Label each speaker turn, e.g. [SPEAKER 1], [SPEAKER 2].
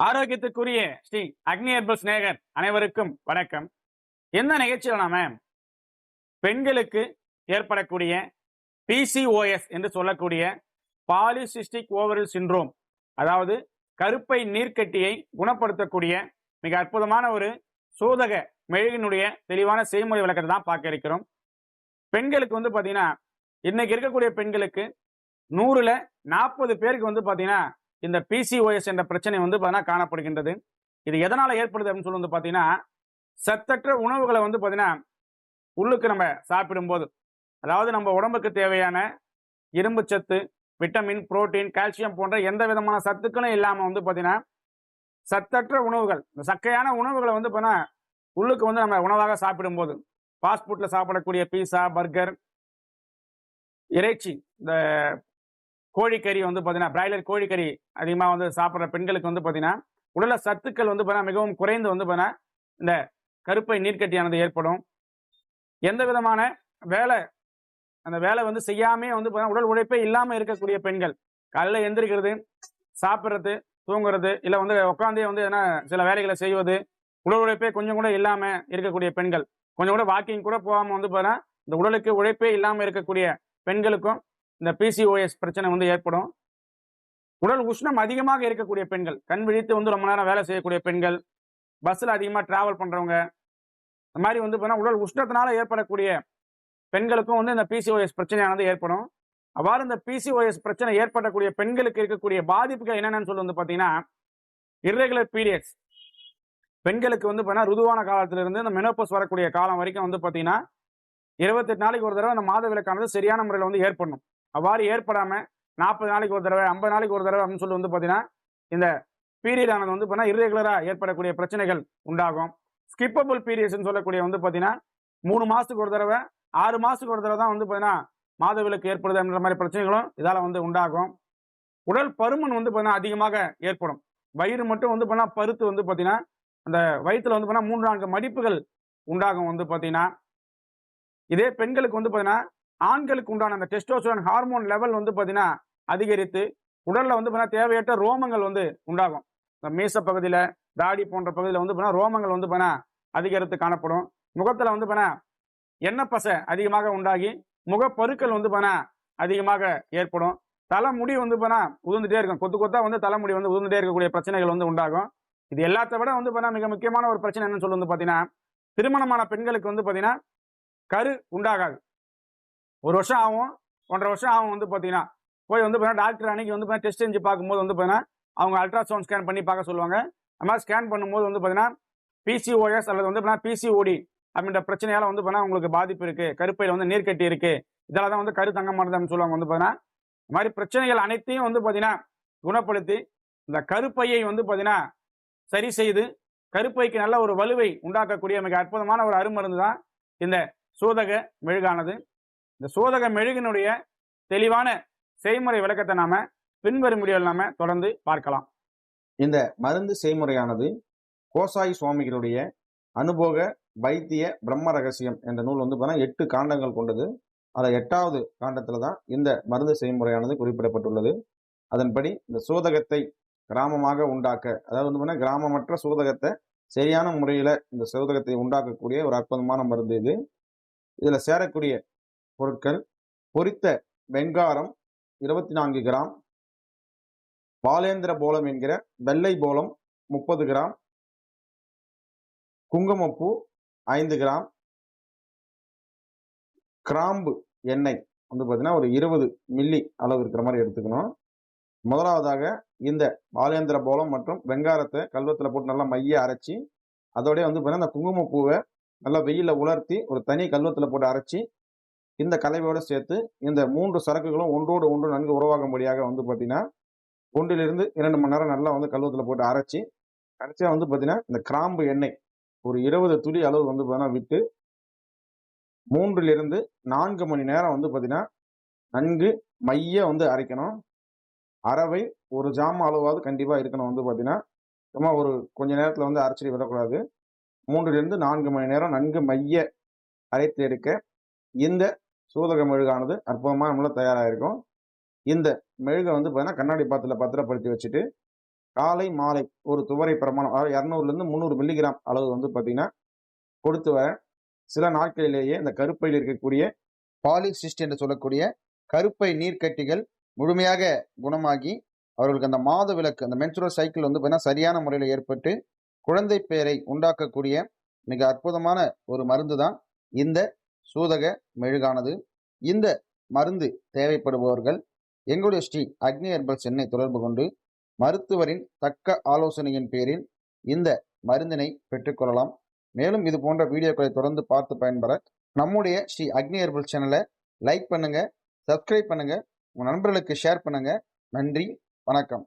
[SPEAKER 1] ஆரோக்கியத்துக்குரிய ஸ்ரீ அக்னி herbal சிநேகர் அனைவருக்கும் வணக்கம். எந்த நிகழ்ச்சியில் நாம பெண்களுக்கு ஏற்படக்கூடிய பிசிஓஎஸ் என்று சொல்லக்கூடிய பாலிசிஸ்டிக் ஓவரல் சின்ரோம் அதாவது கருப்பை நீர்க்கட்டியை குணப்படுத்தக்கூடிய மிக அற்புதமான ஒரு சோதக மெழுகினுடைய தெளிவான செய்முறை விளக்கத்தை தான் பார்க்க இருக்கிறோம். பெண்களுக்கு வந்து பார்த்தீங்கன்னா இன்னைக்கு இருக்கக்கூடிய பெண்களுக்கு நூறுல நாற்பது பேருக்கு வந்து பார்த்தீங்கன்னா இந்த பிசிஓஎஸ் என்ற பிரச்சனை வந்து பார்த்தீங்கன்னா காணப்படுகின்றது. இது எதனால் ஏற்படுது அப்படின்னு சொல்லி வந்து பார்த்தீங்கன்னா சத்தற்ற உணவுகளை வந்து பார்த்தீங்கன்னா உள்ளுக்கு நம்ம சாப்பிடும்போது அதாவது நம்ம உடம்புக்கு தேவையான இரும்பு சத்து விட்டமின் புரோட்டீன் கால்சியம் போன்ற எந்த விதமான சத்துக்களும் இல்லாமல் வந்து பார்த்தீங்கன்னா சத்தற்ற உணவுகள் இந்த சக்கையான உணவுகளை வந்து பார்த்தீங்கன்னா உள்ளுக்கு வந்து நம்ம உணவாக சாப்பிடும்போது ஃபாஸ்ட் ஃபுட்டில் சாப்பிடக்கூடிய பீஸா பர்கர் இறைச்சி இந்த கோழிக்கறி வந்து பார்த்தீங்கன்னா பிராய்லர் கோழிக்கறி அதிகமாக வந்து சாப்பிட்ற பெண்களுக்கு வந்து பார்த்தீங்கன்னா உடல சத்துக்கள் வந்து பார்த்தீங்கன்னா மிகவும் குறைந்து வந்து பார்த்தீங்கன்னா இந்த கருப்பை நீர்க்கட்டியானது ஏற்படும். எந்த விதமான வேலை அந்த வேலை வந்து செய்யாமே வந்து பார்த்தீங்கன்னா உடல் உழைப்பே இல்லாமல் இருக்கக்கூடிய பெண்கள் காலையில் எந்திரிக்கிறது சாப்பிட்றது தூங்குறது இல்லை வந்து உட்காந்தே வந்து என்ன சில வேலைகளை செய்வது உடல் உழைப்பே கொஞ்சம் கூட இல்லாமல் இருக்கக்கூடிய பெண்கள் கொஞ்சம் கூட வாக்கிங் கூட போகாமல் வந்து பார்த்தீங்கன்னா இந்த உடலுக்கு உழைப்பே இல்லாமல் இருக்கக்கூடிய பெண்களுக்கும் இந்த பிசிஓஎஸ் பிரச்சனை வந்து ஏற்படும். உடல் உஷ்ணம் அதிகமாக இருக்கக்கூடிய பெண்கள் கண் விழித்து வந்து ரொம்ப நேரம் வேலை செய்யக்கூடிய பெண்கள் பஸ்ஸில் அதிகமாக டிராவல் பண்ணுறவங்க இந்த மாதிரி வந்து பார்த்தீங்கன்னா உடல் உஷ்ணத்தினால ஏற்படக்கூடிய பெண்களுக்கும் வந்து இந்த பிசிஓஎஸ் பிரச்சனையானது ஏற்படும். அவ்வாறு இந்த பிசிஓஎஸ் பிரச்சனை ஏற்படக்கூடிய பெண்களுக்கு இருக்கக்கூடிய பாதிப்புகள் என்னென்னு சொல்லி வந்து பார்த்தீங்கன்னா இர்ரெகுலர் பீரியட்ஸ் பெண்களுக்கு வந்து பார்த்தீங்கன்னா ருதுவான காலத்திலிருந்து இந்த மெனோபஸ் வரக்கூடிய காலம் வரைக்கும் வந்து பார்த்தீங்கன்னா இருபத்தெட்டு நாளைக்கு ஒரு தடவை அந்த மாத விளக்கானது சரியான முறையில் வந்து ஏற்படணும். அவ்வாறு ஏற்படாமல் நாற்பது நாளைக்கு ஒரு தடவை ஐம்பது நாளைக்கு ஒரு தடவை அப்படின்னு சொல்லி வந்து பார்த்தீங்கன்னா இந்த பீரியட் ஆனது வந்து பார்த்தீங்கன்னா இர்ரெகுலராக ஏற்படக்கூடிய பிரச்சனைகள் உண்டாகும். ஸ்கிப்பபிள் பீரியட்ஸ்னு சொல்லக்கூடிய வந்து பார்த்தீங்கன்னா மூணு மாதத்துக்கு ஒரு தடவை ஆறு மாதத்துக்கு ஒரு தடவை தான் வந்து பார்த்தீங்கன்னா மாதவிலக்கு ஏற்படுது அப்படின்ற மாதிரி பிரச்சனைகளும் இதால் வந்து உண்டாகும். உடல் பருமன் வந்து பார்த்தீங்கன்னா அதிகமாக ஏற்படும். வயிறு மட்டும் வந்து பார்த்தீங்கன்னா பருத்து வந்து பார்த்தீங்கன்னா அந்த வயிற்றுல வந்து பார்த்தீங்கன்னா மூன்று நான்கு மடிப்புகள் உண்டாகும் வந்து பார்த்தீங்கன்னா இதே பெண்களுக்கு வந்து பார்த்தீங்கன்னா ஆண்களுக்கு உண்டான அந்த டெஸ்டோஸ்டரான் ஹார்மோன் லெவல் வந்து பார்த்தீங்கன்னா அதிகரித்து உடலில் வந்து பார்த்தீங்கன்னா தேவையற்ற ரோமங்கள் வந்து உண்டாகும். இந்த மீச பகுதியில் தாடி போன்ற பகுதியில் வந்து பார்த்தீங்கன்னா ரோமங்கள் வந்து பார்த்தீங்கன்னா அதிகரித்து காணப்படும். முகத்தில் வந்து பார்த்தீங்கன்னா எண்ணெய் பசை அதிகமாக உண்டாகி முகப்பருக்கள் வந்து பார்த்தீங்கன்னா அதிகமாக ஏற்படும். தலைமுடி வந்து பார்த்தீங்கன்னா உதிர்ந்துட்டே இருக்கும். கொத்து கொத்தா வந்து தலைமுடி வந்து உதிர்ந்துட்டே இருக்கக்கூடிய பிரச்சனைகள் வந்து உண்டாகும். இது எல்லாத்த விட வந்து பார்த்தீங்கன்னா மிக முக்கியமான ஒரு பிரச்சனை என்னன்னு சொல்லி வந்து பார்த்தீங்கன்னா திருமணமான பெண்களுக்கு வந்து பார்த்தீங்கன்னா கரு உண்டாகாது. ஒரு வருஷம் ஆகும் ஒன்றரை வருஷம் ஆகும் வந்து பார்த்தீங்கன்னா. போய் வந்து பார்த்தீங்கன்னா டாக்டர் அன்னைக்கு வந்து பார்த்தீங்கன்னா டெஸ்ட் செஞ்சு பார்க்கும்போது வந்து பார்த்தீங்கன்னா அவங்க அல்ட்ராசவுண்ட் ஸ்கேன் பண்ணி பார்க்க சொல்லுவாங்க. அந்த மாதிரி ஸ்கேன் பண்ணும்போது வந்து பார்த்தீங்கன்னா பிசிஓஎஸ் அல்லது வந்து பார்த்தீங்கன்னா பிசிஓடி அப்படின்ற பிரச்சனையால வந்து பார்த்தீங்கன்னா உங்களுக்கு பாதிப்பு இருக்கு. கருப்பையில் வந்து நீர்க்கட்டி இருக்கு. இதெல்லாம் தான் வந்து கரு தங்க மாட்டேதுன்னு சொல்லுவாங்க வந்து பார்த்தீங்கன்னா. இந்த மாதிரி பிரச்சனைகள் அனைத்தையும் வந்து பார்த்தீங்கன்னா குணப்படுத்தி இந்த கருப்பையை வந்து பார்த்தீங்கன்னா சரி செய்து கருப்பைக்கு நல்ல ஒரு வலுவை உண்டாக்கக்கூடிய மிக அற்புதமான ஒரு அருமருந்து தான் இந்த சூதக மெழுகானது. இந்த சூதக மெழுகினுடைய தெளிவான செய்முறை விளக்கத்தை நாம பின்வரும் வீடியோவில் நாம தொடர்ந்து பார்க்கலாம்.
[SPEAKER 2] இந்த மருந்து செய்முறையானது கோசாய் சுவாமிகளுடைய அனுபோக வைத்திய பிரம்ம ரகசியம் என்ற நூல் வந்து பார்த்தீங்கன்னா எட்டு காண்டங்கள் கொண்டது. அதில் எட்டாவது காண்டத்தில் தான் இந்த மருந்து செய்முறையானது குறிப்பிடப்பட்டுள்ளது. அதன்படி இந்த சூதகத்தை கிராமமாக உண்டாக்க அதாவது வந்து பார்த்தீங்கன்னா கிராமமற்ற சூதகத்தை சரியான முறையில் இந்த சூதகத்தை உண்டாக்கக்கூடிய ஒரு அற்புதமான மருந்து இது. இதில் சேரக்கூடிய பொருட்கள். பொரித்த வெங்காரம் இருபத்தி நான்கு கிராம். பாலேந்திர போலம் என்கிற வெள்ளை போலம் முப்பது கிராம். குங்குமப்பூ ஐந்து கிராம். கிராம்பு எண்ணெய் வந்து பார்த்தீங்கன்னா ஒரு இருபது மில்லி அளவு இருக்கிற மாதிரி எடுத்துக்கணும். முதலாவதாக இந்த பாலேந்திர போலம் மற்றும் வெங்காரத்தை கல்வத்தில் போட்டு நல்லா மைய அரைச்சி அதோடய வந்து பார்த்தீங்கன்னா அந்த குங்குமப்பூவை நல்லா வெயிலில் உலர்த்தி ஒரு தனி கல்வத்தில் போட்டு அரைச்சி இந்த கலவையோடு சேர்த்து இந்த மூன்று சரக்குகளும் ஒன்றோடு ஒன்று நன்கு உருவாகும்படியாக வந்து பார்த்தீங்கன்னா ஒன்றிலிருந்து இரண்டு மணி நேரம் நல்லா வந்து கல்வத்தில் போட்டு அரைச்சி கடைசியாக வந்து பார்த்தீங்கன்னா இந்த கிராம்பு எண்ணெய் ஒரு இருபது துளி அளவு வந்து பார்த்தீங்கன்னா விட்டு மூன்றிலிருந்து நான்கு மணி நேரம் வந்து பார்த்தீங்கன்னா நன்கு மைய வந்து அரைக்கணும். அறவை ஒரு ஜாம அளவாவது கண்டிப்பாக இருக்கணும் வந்து பார்த்தீங்கன்னா சும்மா ஒரு கொஞ்ச நேரத்தில் வந்து அரைச்சிட்டு விடக்கூடாது. மூன்றிலிருந்து நான்கு மணி நேரம் நன்கு மைய அரைத்து எடுக்க இந்த சூதக மெழுகானது அற்புதமாக நம்மள தயாராக இருக்கும் இந்த மெழுகை வந்து பார்த்தீங்கன்னா கண்ணாடி பாத்திரத்தில் பத்திரப்படுத்தி வச்சுட்டு
[SPEAKER 3] காலை மாலை ஒரு துவரை பிரமாணம் அதாவது இரநூறுலேருந்து முந்நூறு மில்லிகிராம் அளவு வந்து பார்த்தீங்கன்னா கொடுத்து வர சில நாட்களிலேயே இந்த கருப்பையில் இருக்கக்கூடிய பாலிசிஸ்ட் என்று சொல்லக்கூடிய கருப்பை நீர்க்கட்டிகள் முழுமையாக குணமாகி அவர்களுக்கு அந்த மாத விளக்கு அந்த மென்சுரல் சைக்கிள் வந்து பார்த்தீங்கன்னா சரியான முறையில் ஏற்பட்டு குழந்தை பேரை உண்டாக்கக்கூடிய மிக அற்புதமான ஒரு மருந்து தான் இந்த சூதக மெழுகானது. இந்த மருந்து தேவைப்படுபவர்கள் எங்களுடைய ஸ்ரீ அக்னி ஹெர்பல் சென்னை தொடர்பு கொண்டு மருத்துவரின் தக்க ஆலோசனையின் பேரில் இந்த மருந்தினை பெற்றுக்கொள்ளலாம். மேலும் இது போன்ற வீடியோக்களை தொடர்ந்து பார்த்து பயன்பெற நம்முடைய ஸ்ரீ அக்னி ஹெர்பல் சேனலை லைக் பண்ணுங்க சப்ஸ்கிரைப் பண்ணுங்க உங்கள் நண்பர்களுக்கு ஷேர் பண்ணுங்க. நன்றி வணக்கம்.